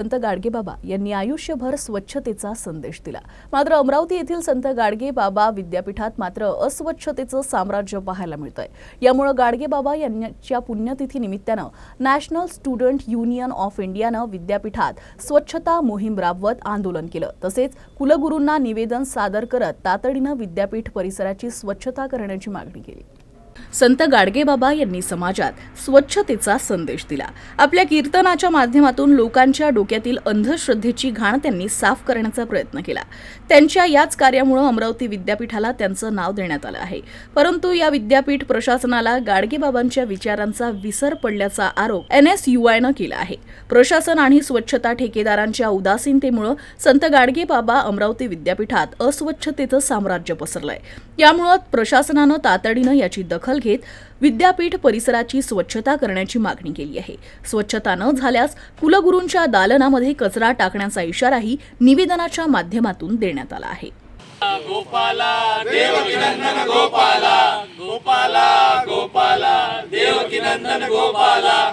संत गाडगेबाबा यांनी आयुष्यभर स्वच्छतेचा संदेश दिला. मात्र अमरावती येथील संत गाडगेबाबा विद्यापीठात मात्र अस्वच्छतेचं साम्राज्य पाहायला मिळतंय. यामुळे गाडगेबाबा यांच्या पुण्यतिथी निमित्तानं नॅशनल स्टुडंट युनियन ऑफ इंडियानं विद्यापीठात स्वच्छता मोहीम राबवत आंदोलन केलं. तसेच कुलगुरूंना निवेदन सादर करत तातडीनं विद्यापीठ परिसराची स्वच्छता करण्याची मागणी केली. संत गाडगेबाबा यांनी समाजात स्वच्छतेचा संदेश दिला. आपल्या कीर्तनाच्या माध्यमातून लोकांच्या डोक्यातील अंधश्रद्धेची घाण त्यांनी साफ करण्याचा प्रयत्न केला. त्यांच्या याच कार्यामुळे अमरावती विद्यापीठाला त्यांचं नाव देण्यात आलं आहे. परंतु या विद्यापीठ प्रशासनाला गाडगेबाबांच्या विचारांचा विसर पडल्याचा आरोप एन एस युआयनं केला आहे. प्रशासन आणि स्वच्छता ठेकेदारांच्या उदासीनतेमुळे संत गाडगेबाबा अमरावती विद्यापीठात अस्वच्छतेचं साम्राज्य पसरलंय. यामुळं प्रशासनानं तातडीनं याची दखल घेत विद्यापीठ परिसराची स्वच्छता करण्याची मागणी केली आहे. स्वच्छता न झाल्यास कुलगुरूंच्या दालनामध्ये कचरा टाकण्याचा इशाराही निवेदनाच्या माध्यमातून देण्यात आला आहे. गोपाला गोपाला गोपाला गोपाला गोपाला.